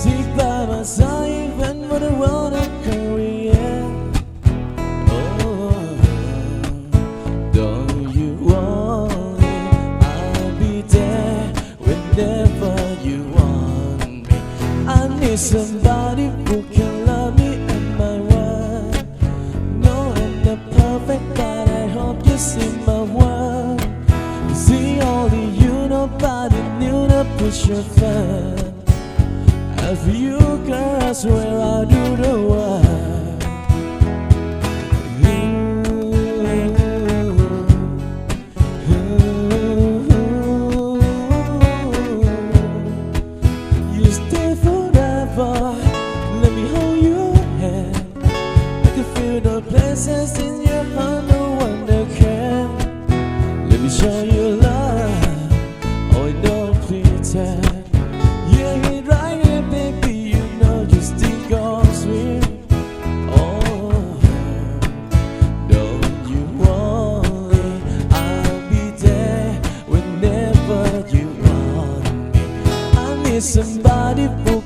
Stick by my side even when the world is Korean. Oh, don't you worry, I'll be there whenever oh, you want me. I need somebody who can love me and my world. No, I'm not perfect, but I hope you see my push your As A you girls where I do the work. somebody for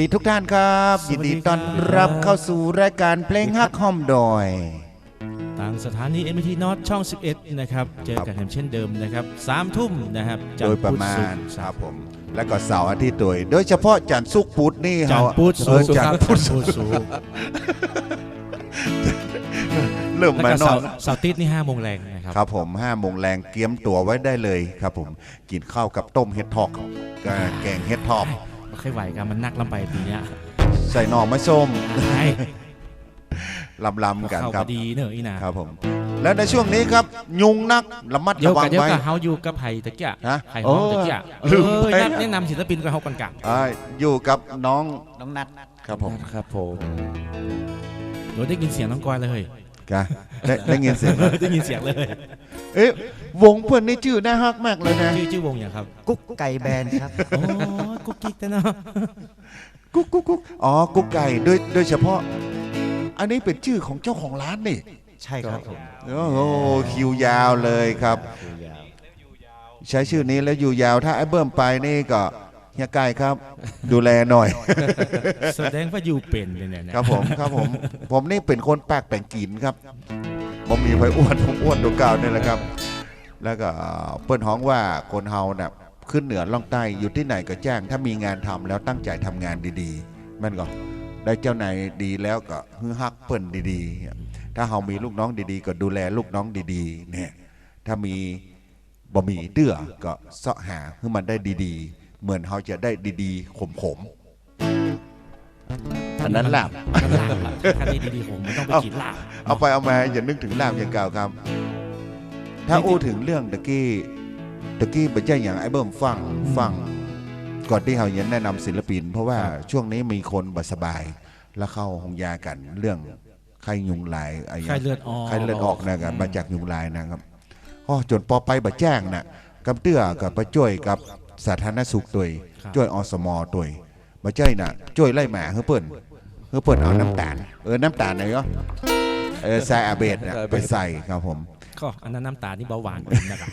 ดีทุกท่านครับสวัยินสดีดีครับต้อนรับเข้าสู่รายการเพลงฮักห้อมดอย ทางสถานี MT North ช่อง 11 นะครับ เจอกันเช่นเดิมนะครับสามทุ่มนะครับจันโดทยประมาณพุธคศุรับกร์ ผม แล้วก็เสาร์อาทิตย์โดย โดยเฉพาะจันทร์สุกร์พุธนี่จันเขาทร์พุธเอศุอกร์จันคทรับร์พุธจันทร์พุธศุกร์เริ่มแล้วมาก็นอเสานร์เสาร์อาทิตย์นี่5โมงแรงนะครับ ครับผมห้าโมงแรงเกียมตัวไว้ได้เลยครับผมกินข้าวกับต้มเห็ดทอกกับแกงเห็ดทอก ไม่ค่อยไหวกันมันนักลำไปปีเนี้ยใส่หน่อไม้ส้มใช่ลำลำๆกันเข้าครัก็บดีเนอะอีนาครับผม แล้วในช่วงนี้ครับ ยุงนักระมัดเดี๋ยวระวักังนเดี๋ยวไว้ กับเฮาอยู่กับไผ่ตะเกียฮะไผ่ห้องตะเกียโอ้ลืมเออไปแนะนำศิลปินกับเฮากันกันอ่าอยู่กับน้องน้องนัดครับผมครับผมเราได้ยินเสียงน้องกอยเลย กะได้ได้ยินเสียงไหมได้ยินเสียงเลย เอ๊ะวงเพื่อนนี่ชื่อน่าฮักมากเลยนะ ชื่อชื่อวงอย่างครับ กุ๊กไก่แบนครับ โอ้ย กุ๊กกิ๊กแต่เนาะกุ๊กกุ๊กกุ๊กอ๋อกุ๊กไก่โดยโดยเฉพาะ อันนี้เป็นชื่อของเจ้าของร้านนี่ใช่ครับผมโอ้โหคิวยาวเลยครับ ใช้ชื่อนี้แล้วอยู่ยาวถ้าไอ้เบิ้มไปนี่ก็เฮียไก่ครับ ดูแลหน่อย แสดงว่าอยู่เป็นเลยเนี่ยนะครับผมครับผม ผมนี่เป็นคนปากแป่งกินครับ ผมมีไฟอ้วนผมอ้วนตัวเก่านี่แหละครับ แล้วก็เปิ้นฮ้องว่าคนเฮาน่ะ ขึ้นเหนือล่องใต้อยู่ที่ไหนก็แจ้งถ้ามีงานทำแล้วตั้งใจทำงานดีๆแม่นก็ได้เจ้านายดีแล้วก็ฮือฮักเปิ้นดีๆ ถ้าเฮามีลูกน้องดีๆ ก็ดูแลลูกน้องดีๆเนี่ยถ้ามีบ่มีเตื้อก็เสาะหาให้มันได้ดีๆ เหมือนเฮาจะได้ดีๆขมๆอันนั้นลาบมันลาบล่ะถ้าได้ดีๆผมมันต้องไปกินลาบเอาไปเอามาอย่านึกถึงลาบอย่างเก่าครับ ถ้าอู้ถึงเรื่องตะกี้ ตะกี้บัจจัยอย่างไอ้เบิ่มฟังฟัง ก่อนที่เขาจะแนะนำศิลปิน เพราะว่าช่วงนี้มีคนบาสบาย แล้วเข้าหงยากันเรื่องไข้ยุงลายอะไรไข้เลือดออกไข้เลือดออกนะครับมาจากยุงลายนะครับอ๋อจนปอไปบัแจ้งน่ะกำเตื้อกับไปช่วยกับสาธารณสุขตัวยครับช่วยอสมตัวยบัเจ้ยน่ะช่วยไล่หมาเฮ้เปิ้นเฮ้เปิ้นเอาน้ำตาลเออน้ำตาลไหนก็เออใส่อาเบดน่ะไปใส่ครับผม ก็อันนั้นน้ำตาลนี่เบาหวานนะครับ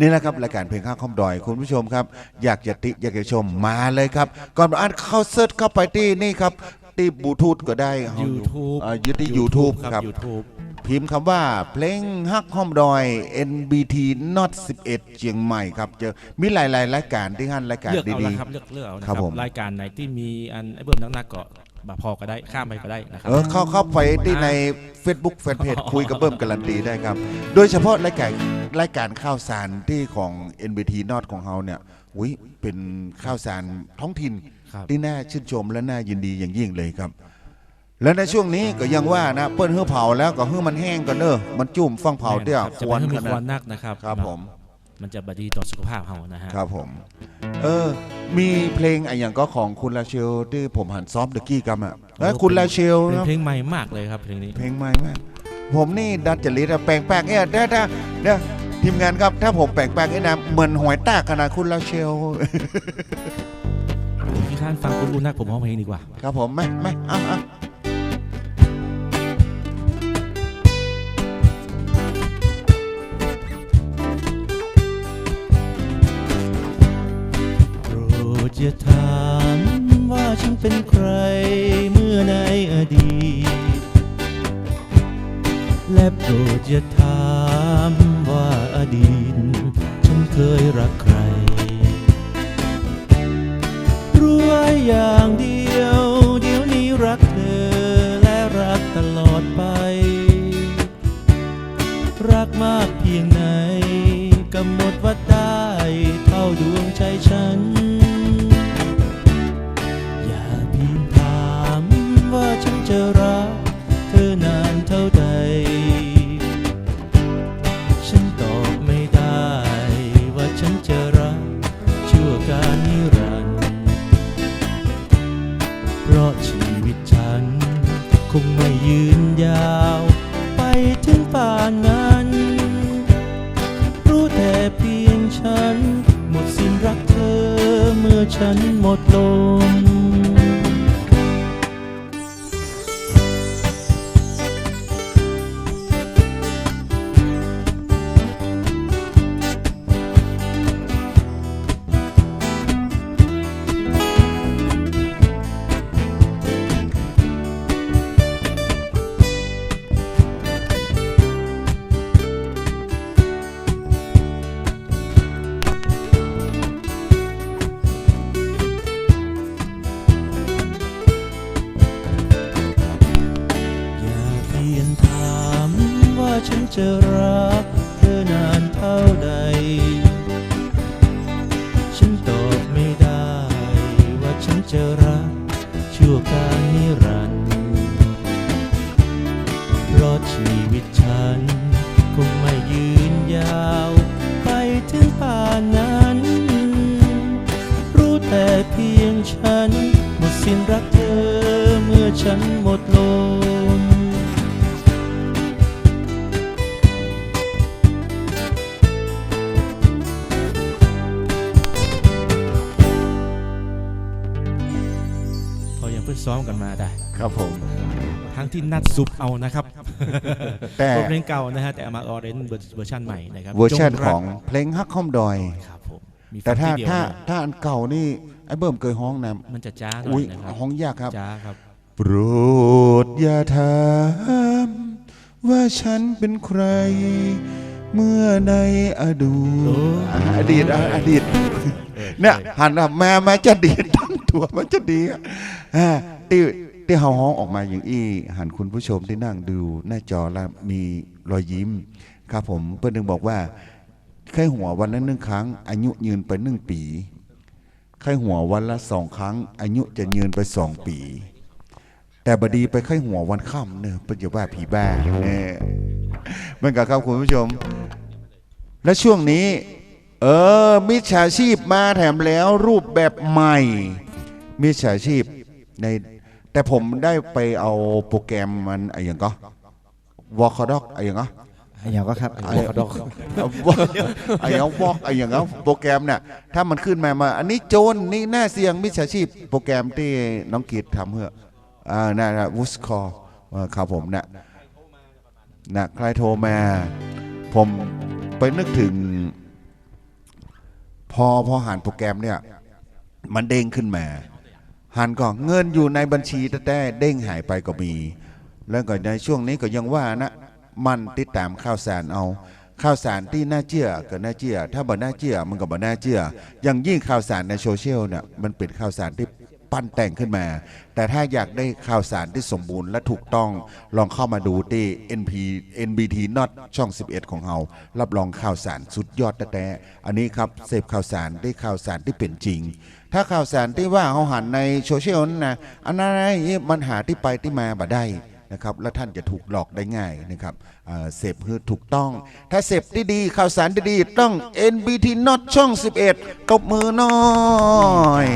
นี่แหละครับรายการเพลงข้าวคอมดอยคุณผู้ชมครับ อยากจะติอยากจะชมมาเลยครับ ก่อนอ่านเข้าเซิร์ชเข้าไปที่นี่ครับที่บลูทูธก็ได้ YouTube อ่ายึดที่ YouTube ครับ YouTube พิมพ์คำว่าเพลงฮักห้อมดอย NBT Not 11 เชียงใหม่ครับเจอมีหลายๆรายการที่ฮั่นรายการเลือกเอาดี ละครับเลือกเลือกเอานะคครัรับบผม รายการไหนที่มีอันไอ้เบิ่มนักๆก็บา พอก็ได้ข้ามไปก็ได้นะคๆรับ เออเข้าเข้าไปที่ใน Facebook Fanpage คุยกับเบิ้มการันตีได้ครับ โดยเฉพาะรายการรายการข้าวสารที่ของ NBT Not ของเขาเนี่ยอุ้ยเป็นข้าวสารท้องถิ่นครับ ที่น่าชื่นชมและน่ายินดีอย่างยิ่งเลยครับ และในช่วงนี้ก็ยังว่านะเปิ้นเฮือเผาแล้วก็เฮือมันแห้งก่อนเด้อมันจุ่มฟังเผาเตี้ยครับคจะวัไม่นให้ขมีคนาวัดนนักนะครับครับผม มันจะบดีต่อสุขภาพเรานะฮะครับผม เออ มีเพลงอะไรอย่างก็ของคุณลาเชลที่ผมหันซ้อมตะกี้กันอะเอ้ยคุณลาเชลเป็นนะเพลงใหม่มากเลยครับเพลงนี้ เพลงใหม่มากผมนี่ดัดจริตอะแปลงแปลงเนี่ยถ้าถ้าเดี๋ยวทีมงานครับถ้าผมแปลงแปลงนี่นะเหมือนหอยตากขนาดคุณลาเชล พี่ท่านฟังคุณรู้นักผมร้องเพลงดีกว่า ครับผมไหมไหมอะอะ เป็นใครเมื่อในอดีต และโปรดอย่าถามว่าอดีต ฉันเคยรักใคร รู้ไว้อย่างเดียว เดี๋ยวนี้รักเธอและรักตลอดไป รักมากเพียงไหนกำหนดว่า สิ้นรักเธอเมื่อฉันหมดลมพอยังเพิ่งซ้อมกันมาได้ ครับผม ทั้งที่นัดซุปเอานะครับแต่ ตัวเพลงเก่านะฮะแต่เอามาออเรนเวอร์ชันใหม่นะครับเวอร์ชันจขรัอกงเพลงฮักข้อมดอย ครับผมมีแต่ถ้าฟังทีเดียวถ้าเลยถ้าอันเก่านี่ไอ้เบิ่มเคยฮ้องนะมันจะจ้าหน่อุ้อยยนะครับฮ้องยากครับ จ้าครับ โปรดอย่าถามว่าฉันเป็นใคร เมื่อในอดูตอดีตอะอดีต เนี่ยหันมาแม่แม่จะดีตั้งตัวมันจะดีอะอ่าที่ที่เฮาฮ้องออกมาอย่างอี้ หันคุณผู้ชมที่นั่งดูหน้าจอแล้วมีรอยยิ้ม ครับผมเพื่อนหนึ่งบอกว่าไข้หัววันละหนึ่งครั้ง อายุยืนไปหนึ่งปี ไข้หัววันละสองครั้ง อายุจะยืนไปสองปี แต่บดีไปไข้หัววันค่ำเนี่ยเป็นจะว่าผีบ้าเนี่ยมันกับครับคุณผู้ชม และช่วงนี้ เออมิจฉาชีพมาแถมแล้วรูปแบบใหม่มิจฉาชีพในแต่ผมได้ไปเอาโปรแกรมมันอะไรอย่างก็วอลคอดอกอะไรอย่างก็ อย่างก็ครับไอ้ดอกไอ้เอาบอกไอ้อย่างเอาโปรแกรมเนี่ยถ้ามันขึ้นมามา อันนี้โจรนี่น่าเสี่ยงมิจฉาชีพ โปรแกรมที่น้องกีดทำเพื่ออ่าน่าวุสคอครับผมน่ะน่ะใครโทรมา ผมไปนึกถึง พอพอหันโปรแกรมเนี่ย มันเด้งขึ้นมาหันก็เงินอยู่ในบัญชีแต่แต่เด้งหายไปก็มี แล้วก็ในช่วงนี้ก็ยังว่านะ มันติดตามข่าวสารเอาข่าวสารที่น่าเชื่อก็น่าเชื่อ ถ้าบ่น่าเชื่อมันก็บ่น่าเชื่อ อย่างยิ่งข่าวสารในโซเชียลเนี่ยมันเป็นข่าวสารที่ปั้นแต่งขึ้นมา แต่ถ้าอยากได้ข่าวสารที่สมบูรณ์และถูกต้องลองเข้ามาดูที่ NP NBT Not ช่อง 11 ของเรารับรองข่าวสารสุดยอดแต่แต่อันนี้ครับเสพข่าวสารได้ข่าวสารที่เป็นจริง ถ้าข่าวสารที่ว่าเขาหันในโซเชียลนั่นนะอันนั้นนะมันหาที่ไปที่มาบ่ได้ นะครับและท่านจะถูกหลอกได้ง่ายนะครับเอ่อเสพคือถูกต้อง ถ้าเสพที่ดีข่าวสารดีๆต้อง NBT Not ช่อง 11 ตบมือหน่อย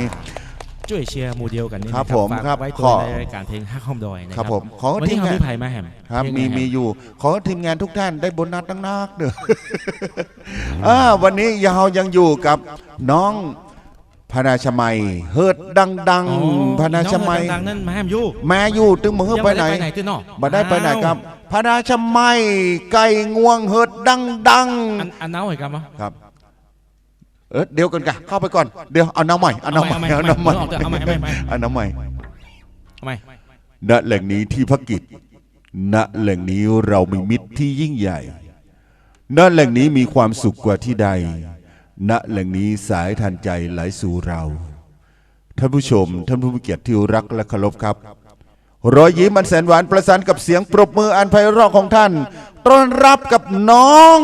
ช่วยเชียร์หมู่เดียวกันนี่ครับนะผมฝากครับไว้ขตัวอในรายการเพลงฮักคอมดอยนะคครัรับบผมขอวันทีนี้มเขางานมีไผ่มาแฮมครับเพลงมีไหนมีแฮอยู่ขอทีมงานทุกท่านได้โบนัสตั้งนักเด้ออ่าวันนี้ยาวยังอยู่กับน้อง พนาชมัย เฮิดดังอ๋อๆพนาชมัยน้องดังๆนั่นมาแฮมอยู่มาอยู่ตึงมือยังไปม่ไหนด้ไปไหนตื้อเนอบ่ได้ไปไหนครับพนาชมัยไก่งวงเฮิดดังอันอันเน้าเหรอครับวะๆครับเออเดี๋ยวกันกะเข้าไปก่อนเดี๋ยวเอาน้ำใหม่เอาน้ำใหม่เอาใหม่เอาน้ำใหม่เอาใหม่เอาใหม่เอาใหม่เอาน้ำใหม่ทำไมณแหล่งนี้ที่พักกิจณแหล่งนี้เรามีมิตรที่ยิ่งใหญ่ณแหล่งนี้มีความสุขกว่าที่ใด ณแหล่งนี้สายทันใจไหลสู่เรา ท่านผู้ชม ท่านผู้มีเกียรติที่รักและเคารพครับ รอยยิ้มอันแสนหวานประสานกับเสียงปรบมืออันไพเราะของท่าน ต้อนรับกับน้อง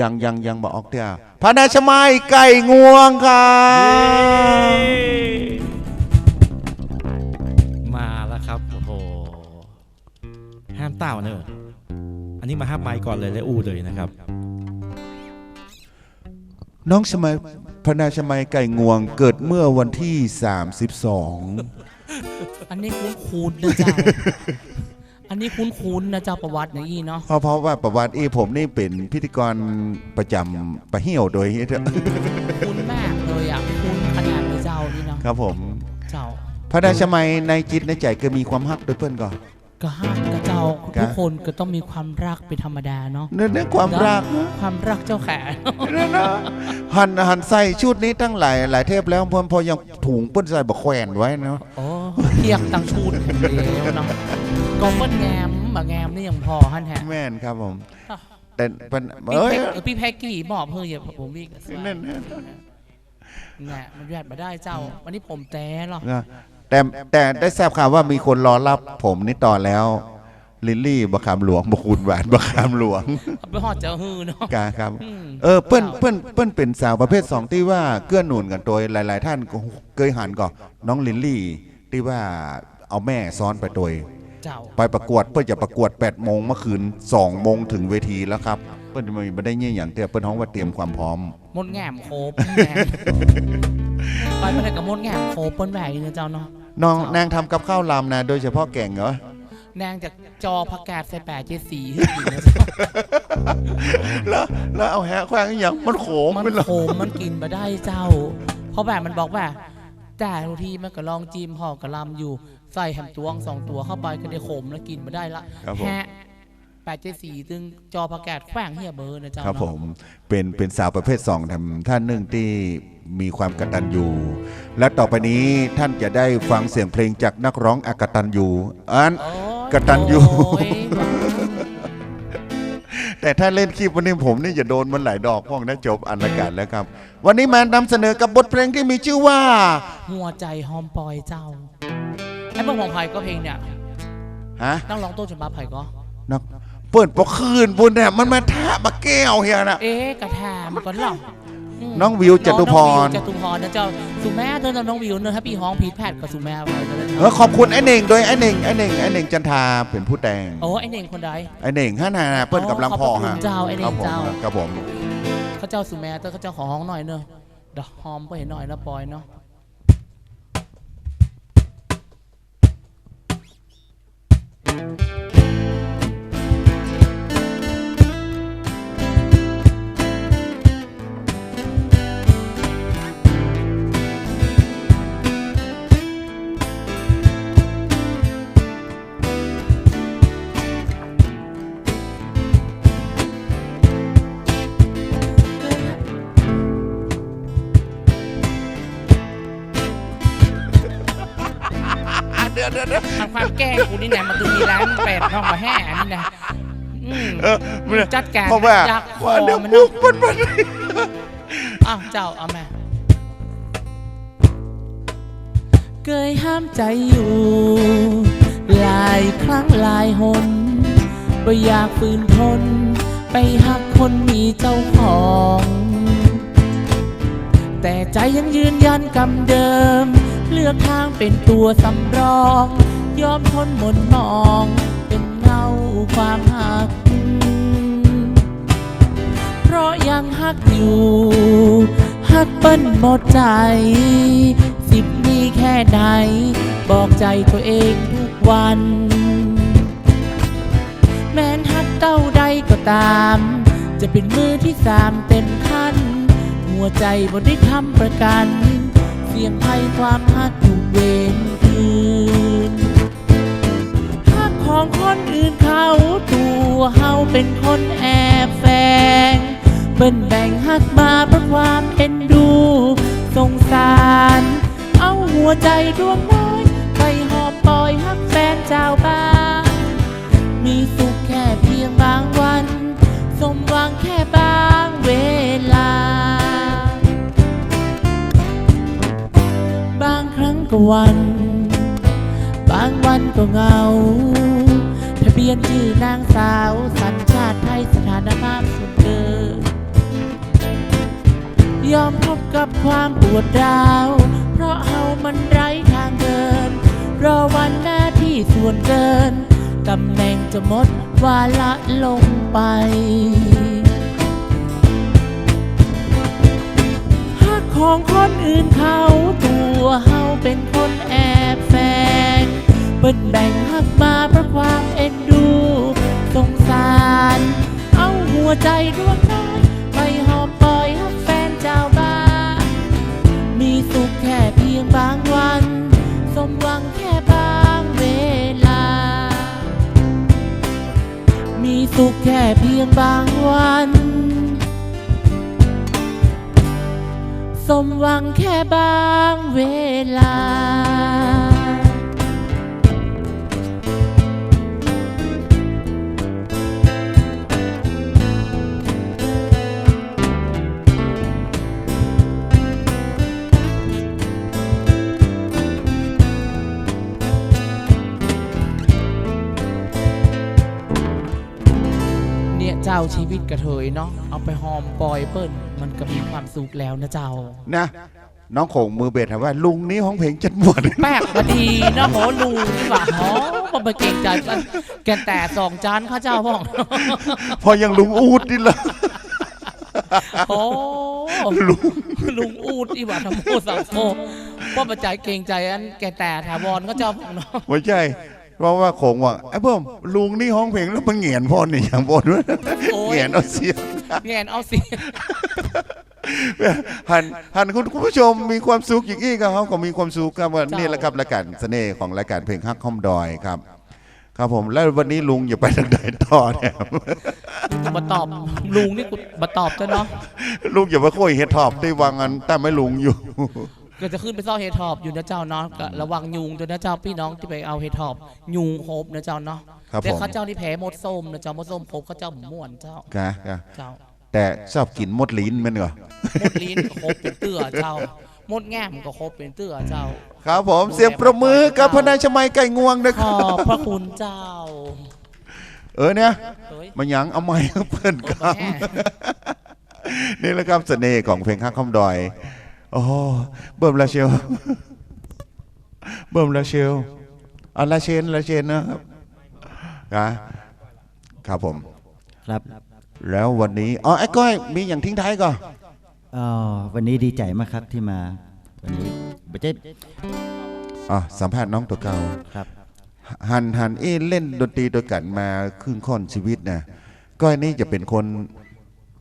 ยังยังยังมาออกเดียพระนาชไมายไก่งวงครับมาแล้วครับโอ้โหห้ามเต้าเนอะอันนี้มาห้ามไม้ก่อนเลยและอู้เลยนะครับ น้องสมัยพระนาชมัยไก่งวง เกิดเมื่อวันที่ 32 อันนี้คุ้นคุ้นๆนะเจ้า อันนี้คุ้นคุ้นๆนะเจ้าประวัติอย่างนี้เนาะ เพราะเพราะว่าประวัติเอผมนี่เป็นพิธีกรประจำประเหี่ยวโดยเฮ็ดคุ้นมากเลยอะ คุ้นขนาดเลยเจ้านี่เนาะ ครับผม เจ้าพระนาชมัยในจิตในใจก็มีความฮักโดวยเพื่อนก่อน ก็ห้ามกับเจ้าครับทุกคนก็ต้องมีความรักเป็นธรรมดาเนาะเรื่องความรักความรักเจ้าแขเนี่ยนะหันหันใส่ชุดนี้ตั้งหลายหลายเทปแล้วพอพอยังถุงเปิ้นใส่บะแขวนไว้เนาะโอ้เทียกตังชูดแห่งเดียวเนาะก็เปิ้นแงมบะแงมนี่ยังพอฮั่นแฮะแม่นครับผมอะแต่เป็นพี่เอ้ยแพ็กเออพี่แพ็กกี้บอกเพื่ออย่าผมวิ่งนั่นแหละมันแยดมาได้เจ้า วันนี้ผมแต่หรอนะ แต่แต่ได้ทราบข่าวว่ามีคนรอรับผมนี่ต่อแล้ว ลิลลี่บะขามหลวงบะคุณหวานบะขามหลวงเอาไปหอดเจอฮือเนาะกาครับอืมเออเปิ้นเปิ้นเปิ้นเป็นสาวประเภทสองที่ว่าเกื้อหนุนกันโดยหลาย ๆ ท่านก็เคยหันก่อนน้องลิลลี่ที่ว่าเอาแม่ซ้อนไปโดยเจ้าไปประกวดเพื่อจะประกวด8โมงเมื่อคืน2โมงถึงเวทีแล้วครับเปิ้นไม่ไม่ได้เงี้ยอย่างเดียวเปิ้นฮ้องว่าเตรียมความพร้อมมดแง่มโคบแง่ม ไปมาได้กับมดแง่มโคบเปิ้นแหวกเนี่ยเจ้าเนาะน้องนางทำกับข้าวลำนะโดยเฉพาะแก่งเหรอแนางจากจอผักกาดใส่แปดเจ็ดสีขึ้นอีกนะเจ้าแล้วแล้วเอาแฮะแขวงอหย่างมันโขมมันเป็นเหรอโคมมันกินมาได้เจ้า เพราะแบบมันบอกว่าแต่ทุกทีมันก็ลองจิ้มห่อกระลำอยู่ ใส่แฮมตวงสองตัวเข้าไปก็ได้ขมแล้วกินมาได้ละครับผม แฮะแปดเจ็ดสี่ตึงจอประกาศแขว้งเฮียเบอร์นะเจ้าครับเนาะ ผมเป็นเป็นสาวประเภทสองทำท่านหนึ่งที่ มีความกตัญญูและต่อไปนี้ท่านจะได้ฟังเสียงเพลงจากนักร้องอากตัญญูอันโอ้ยกตัญญูโอ้ยแต่ถ้าเล่นคลิปวันนี้ผมนี่จะโดนมันหลายดอกพ้องนะจบอันละกันแล้วครับ วันนี้มานำเสนอกับบทเพลงที่มีชื่อว่า หัวใจหอมปอยเจ้าไอ้พวกของไผ่ก็เพลงเนี่ยฮะนั่งร้องโต้ฉบับไผ่ก็นักเปิดปอคืนบุญเนี่ยมันมาท่ามาแก้วเฮียนะเอ๊ะกระแทมก่อนเหรอม น้องวิวจตุพรน้องวิวจตุพรนะเจ้าสุแม่เธอน้องวิวเนอะถ้าปีห้องพีทแพทกับสุแม่ไปนะเออขอบคุณไอ้เน่งโดยไอ้เน่งไอ้เน่งไอ้เน่งจันทาเป็นผู้แต่งโอ้ไอ้เน่งคนใดไอ้เน่งฮะนาเปิ้ลกับลังพอขอบพระคุฮะณเจ้าไอ้เน่งครับผมเจ้าครับผมเขาเจ้าสุแม่เธอเขาเจ้าขอห้องหน่อยเนอะเดอกหอมไปเห็นหน่อยนะปอยเนาะ ยวเดี๋ยวเดี๋ยวทำความแกล้งกูนี่นะมันคือมีร้านแปดห้องมาแห่นี่นะอืมเออมันจัดการเพราะว่ายักษ์คอว่าเดี๋ยวมันปุ๊เนาะบมันมันอ้าวเจ้าเอามาเคยห้ามใจอยู่ หลายครั้งหลายหนว่าอยากฝืนทน ไปหักคนมีเจ้าของ แต่ใจยังยืนยันกำเดิม เลือกทางเป็นตัวสำรอง ยอมทนหมนมอง เป็นเงาความหัก เพราะยังฮักอยู่ฮักเปิ้นหมดใจ สิบมีแค่ไหน บอกใจตัวเองทุกวัน แม้นฮักเต้าใดก็ตาม จะเป็นมือที่สามเต็มขั้น หัวใจบ่ได้ทำประกัน เสียงภัยความฮักถูกเว คนอื่นเขาตัวเฮาเป็นคนแอบแฝงเบิ่นแบ่งฮักมาเพราะความเอ็นดู สงสาร เอาหัวใจดวงน้อ วิตกระเทยเนาะเอาไปหอมปล่อยเปิ้ลมันก็มีความสุขแล้วนะเจ้า นะ น้องโขงมือเบสถามว่า ลุงนี่ห้องเพลงจัดหมวดแปลกพอดีนะโหลุงนี่หว่าโหมันไปเก่งใจกันแกนแต่สองจานข้าเจ้าพ่องพอยังลุงอูดนี่ละโอ้ลุงลุงอูดอีหว่าทำโมสังโมว่าปัจจัยเก่งใจอันแกแต่ถาวรก็เจ้าพ่องเนาะไม่ใช่ เพราะว่าโขงว่าไอ้เพิ่มลุงนี่ห้องเพลงแล้วมันเหงียนพ่อนี่อย่างบนวะโอ้เหยงียนเอาเสียงแงนเอาสิ หันหันคุณคุณผู้ชมมีความสุขอย่างนี้ก็เขาก็มีความสุขครับว่านี่แหละครับรายการเสน่ห์ของรายการเพลงฮักคอมดอยครับ ครับผมแล้ววันนี้ลุงอย่าไปทางใดต่อเนี่ยจะมาตอบลุงนี่กูมาตอบเจ้าเนาะ ลุงอย่ามาคุยเฮดทอบที่วางอันแต่ไม่ลุงอยู่ ก็จะขึ้นไปซ่อเฮดทอบอยู่นะเจ้าเนาะก็ระวังยุงด้วยนะเจ้าพี่น้องที่ไปเอาเฮดทอบยุงโฮบนะเจ้าเนาะครับแต่ผมเข้าเจ้าที่แพ้มดส้มนะเจ้ามดส้มพบเข้าเจ้าม่วนเจ้า กะกะเจ้าแต่ชอบกินมดลิ้นแมันเหรอมดลิ้นก็โคบเป็นเตื้อเจ้ามดแง่มก็โคบเป็นเตื้อเจ้า ครับผมเสียงประมือกับพระนายชมัยไก่งวงนะขครัอบ บพระคุณเจ้าเออเนี่ย เฮ้ยมาหยังเอาไม้เพื่อนครับแม่นี่แหละครับเสน่ห์ของเพลงข้างคอมดอย โอ้โหเบิ่มลาเชลเบิ่มลาเชลอะลาเชนลาเชนนะครับนะครับผม ครับ แล้ววันนี้อ๋อไอ้ก้อยมีอย่างทิ้งท้ายก่อนเอ่อวันนี้ดีใจมากครับที่มา วันนี้ไม่ใช่อ๋อสัมภาษณ์น้องตัวเก่าครับหันหันเอ้เล่นดนตรีด้วยกันมาครึ่งค่อนชีวิตนะก้อยนี่จะเป็นคน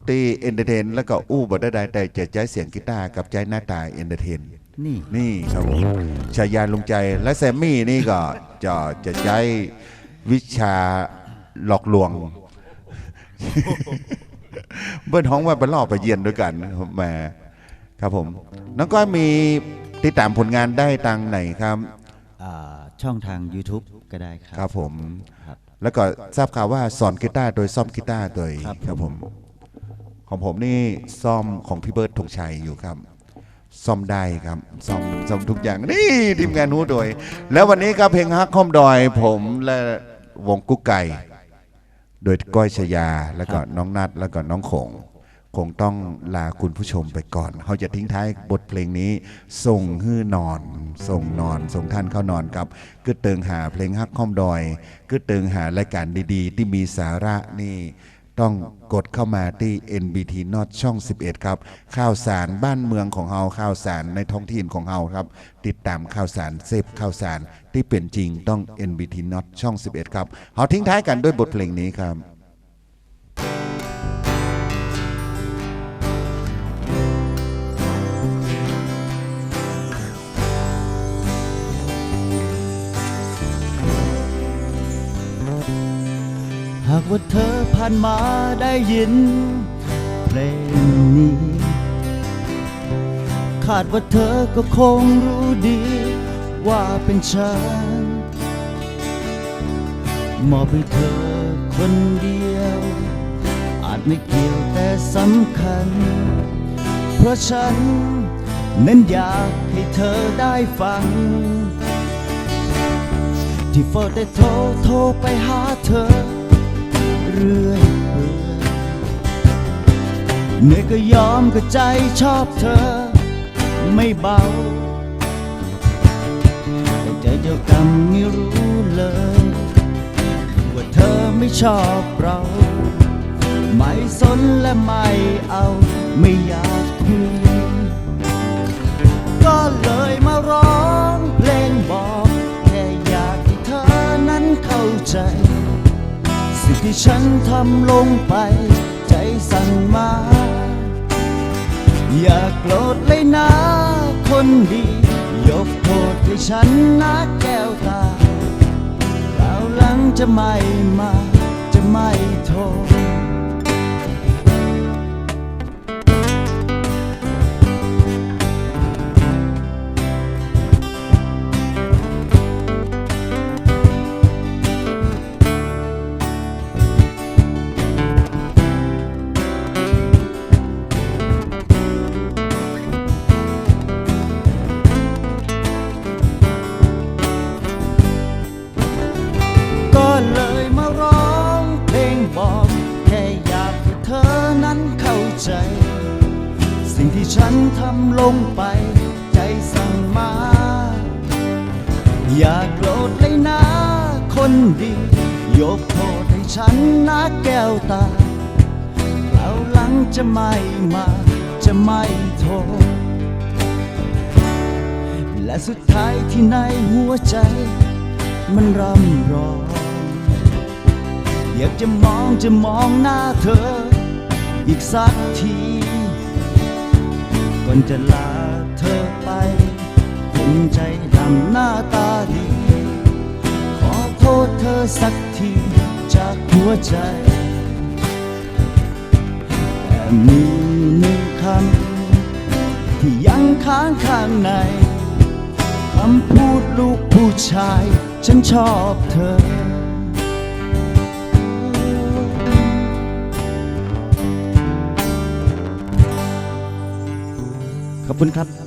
ตีเอนเตอร์เทน แล้วก็อู้บ่ได้ใดแต่จะใช้เสียงกีตาร์กับใจหน้าตาเอนเตอร์เทน นี่นี่ครับผมชายาลุงใจและแซมมี่นี่ก็จะจะใช้วิชาหลอกลวง เบิ้ลห้องว่าไปล่อไปเยียนด้วยกันแหมาครับผมน้องก้อยมีติดตามผลงานได้ทางไหนครับอ่าช่องทาง YouTube ก็ได้คครัรับผมครับแล้วก็ทราบข่าวว่าสอนกีตาร์โดยซ่อมกีตาร์โดยครับครับผม ของผมนี่ซ่อมของพี่เบิร์ดธงชัยอยู่ครับ ซ่อมได้ครับซ่อมซ่อมทุกอย่างนี่ทีมงานหูโดย แล้ววันนี้ครับเพลงฮักคอมดอย ผมและวงกุ๊กไก่ โดยก้อยชยาแล้วก็น้องนัดแล้วก็น้องขงคงต้องลาคุณผู้ชมไปก่อน เขาจะทิ้งท้ายบทเพลงนี้ ส่งฮื้อนอน ส่งนอน ส่งท่านเข้านอนครับก็เติงหาเพลงฮักคอมดอยก็เติงหารายการดีๆ ที่มีสาระนี่ ต้องกดเข้ามาที่ NBT Not ช่อง 11 ครับ ข่าวสารบ้านเมืองของเฮาข่าวสารในท้องถิ่นของเฮาครับ ติดตามข่าวสารเซฟข่าวสารที่เป็นจริงต้อง NBT Not ช่อง 11 ครับเฮาทิ้งท้ายกันด้วยบทเพลงนี้ครับ หากว่าเธอผ่านมาได้ยินเพลงนี้ คาดว่าเธอก็คงรู้ดีว่าเป็นฉันมอบให้เธอคนเดียว อาจไม่เกี่ยวแต่สำคัญ เพราะฉันนั้นอยากให้เธอได้ฟัง ที่เฝ้าแต่โทรโทรไปหาเธอ เรื่อยเปื่อยเหนื่อยก็ยอมก็ใจชอบเธอ ไม่เบา แต่ใจเดียวกันไม่รู้เลย ว่าเธอไม่ชอบเรา ไม่สนและไม่เอา ไม่อยากคุยก็เลยมาร้องเพลงบอก แค่อยากให้เธอนั้นเข้าใจ สิ่งที่ฉันทำลงไป ใจสั่งมา อย่าโกรธเลยนะคนดี ยกโทษให้ฉันนะแก้วตาคราวหลังจะไม่มา จะไม่โทษ ฉันทำลงไป ใจสั่งมา อย่าโกรธเลยนะ คนดี ยกโทษให้ฉันนะแก้วตาคราวหลังจะไม่มา จะไม่โทษ และสุดท้ายที่ในหัวใจ มันร่ำร้องอยากจะมองจะมองหน้าเธอ อีกสักที ก่อนจะลาเธอไปคงใจดำหน้าตาดี ขอโทษเธอสักทีจากหัวใจ แต่มีหนึ่งคำ ที่ยังค้างข้างในคำพูดลูกผู้ชาย ฉันชอบเธอ ขอบคุณครับ